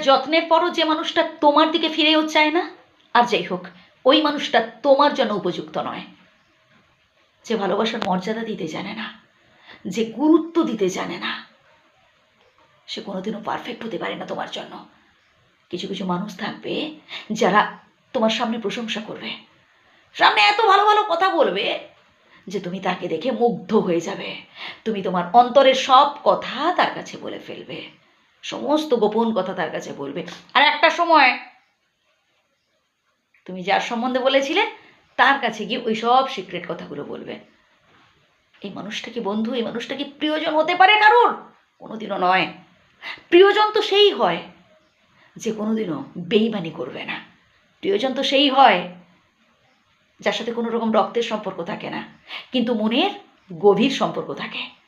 যত্নের পরও যে মানুষটা তোমার দিকে ফিরেও চায় না, আর যাই হোক, ওই মানুষটা তোমার জন্য উপযুক্ত নয়। যে ভালোবাসার মর্যাদা দিতে জানে না, যে গুরুত্ব দিতে জানে না, সে কোনোদিনও পারফেক্ট হতে পারে না তোমার জন্য। কিছু কিছু মানুষ থাকবে যারা তোমার সামনে প্রশংসা করবে। সামনে এত ভালো ভালো কথা বলবে যে তুমি তাকে দেখে মুগ্ধ হয়ে যাবে। তুমি তোমার অন্তরের সব কথা তার কাছে বলে ফেলবে। সমস্ত গোপন কথা তার কাছে বলবে। আর একটা সময়, তুমি যার সম্বন্ধে বলেছিলে, তার কাছে গিয়ে ওই সব সিক্রেট কথাগুলো বলবে। এই মানুষটা কি বন্ধু? এই মানুষটা কি প্রিয়জন হতে পারে কারোর? কোনোদিনও নয়। প্রিয়জন তো সেই হয়, যে কোনোদিনও বেইমানি করবে না। প্রিয়জন তো সেই হয়, যার সাথে কোনো রকম রক্তের সম্পর্ক থাকে না। কিন্তু মনের গভীর সম্পর্ক থাকে।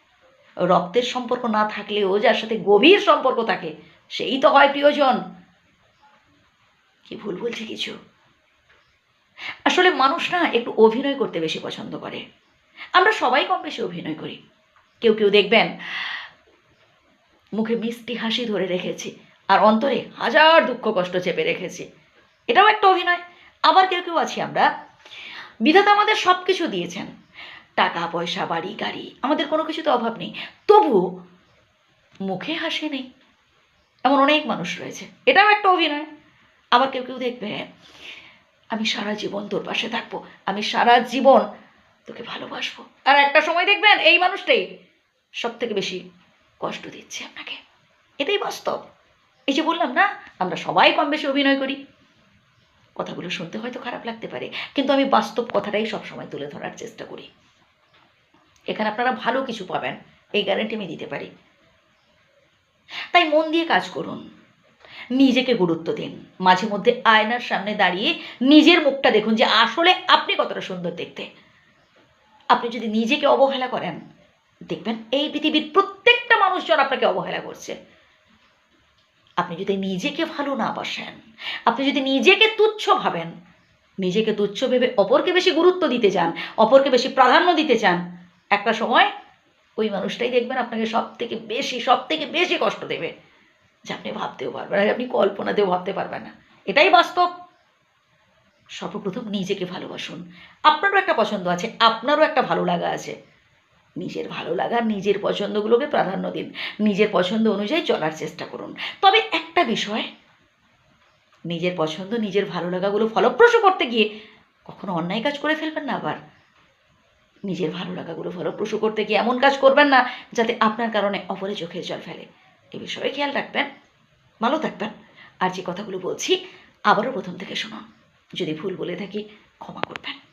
রক্তের সম্পর্ক না থাকলেও যার সাথে গভীর সম্পর্ক থাকে, সেই তো হয় প্রিয়জন। কি ভুল বলছি কিছু? আসলে মানুষ না একটু অভিনয় করতে বেশি পছন্দ করে। আমরা সবাই কম বেশি অভিনয় করি। কেউ কেউ দেখবেন, মুখে মিষ্টি হাসি ধরে রেখেছি, আর অন্তরে হাজার দুঃখ কষ্ট চেপে রেখেছি। এটাও একটা অভিনয়। আবার কেউ কেউ আছি আমরা। বিধাতা আমাদের সব কিছু দিয়েছেন। টাকা পয়সা বাড়ি, গাড়ি, আমাদের কোনো কিছুতে অভাব নেই। তবুও মুখে হাসি নেই। এমন অনেক মানুষ রয়েছে। এটাও একটা অভিনয়। আবার কেউ কেউ দেখবে, আমি সারা জীবন তোর পাশে থাকব, আমি সারা জীবন তোকে ভালোবাসবো। আর একটা সময় দেখবেন, এই মানুষটাই সব থেকে বেশি কষ্ট দিচ্ছে আপনাকে। এটাই বাস্তব। এই যে বললাম না, আমরা সবাই কম বেশি অভিনয় করি। কথাগুলো শুনতে হয়তো খারাপ লাগতে পারে, কিন্তু আমি বাস্তব কথাটাই সবসময় তুলে ধরার চেষ্টা করি। এখানে আপনারা ভালো কিছু পাবেন, এই গ্যারেন্টি আমি দিতে পারি। তাই মন দিয়ে কাজ করুন। নিজেকে গুরুত্ব দিন। মাঝে মধ্যে আয়নার সামনে দাঁড়িয়ে নিজের মুখটা দেখুন যে আসলে আপনি কতটা সুন্দর দেখতে। আপনি যদি নিজেকে অবহেলা করেন, দেখবেন এই পৃথিবীর প্রত্যেকটা মানুষজন আপনাকে অবহেলা করছে। আপনি যদি নিজেকে ভালো না বাসেন, আপনি যদি নিজেকে তুচ্ছ ভাবেন, নিজেকে তুচ্ছ ভেবে অপরকে বেশি গুরুত্ব দিতে চান, অপরকে বেশি প্রাধান্য দিতে চান একটা সময় ওই মানুষটাই দেখবেন আপনাকে সব থেকে বেশি সব থেকে বেশি কষ্ট দেবে। যে আপনি ভাবতেও পারবেন না, আপনি কল্পনাতেও ভাবতে পারবেন না। এটাই বাস্তব। সর্বপ্রথম নিজেকে ভালোবাসুন। আপনারও একটা পছন্দ আছে, আপনারও একটা ভালো লাগা আছে। নিজের ভালো লাগা, নিজের পছন্দগুলোকে প্রাধান্য দিন। নিজের পছন্দ অনুযায়ী চলার চেষ্টা করুন। তবে একটা বিষয়, নিজের পছন্দ, নিজের ভালো লাগাগুলো ফলপ্রসূ করতে গিয়ে কখনো অন্যায় কাজ করে ফেলবেন না আবার। নিজের ভালো লাগাগুলো ফলপ্রসূ করতে গিয়ে এমন কাজ করবেন না যাতে আপনার কারণে অপরে চোখের জল ফেলে। এ বিষয়ে খেয়াল রাখবেন, ভালো থাকবেন। আর যে কথাগুলো বলছি, আবারও প্রথম থেকে শুনুন। যদি ভুল বলে থাকি, ক্ষমা করবেন।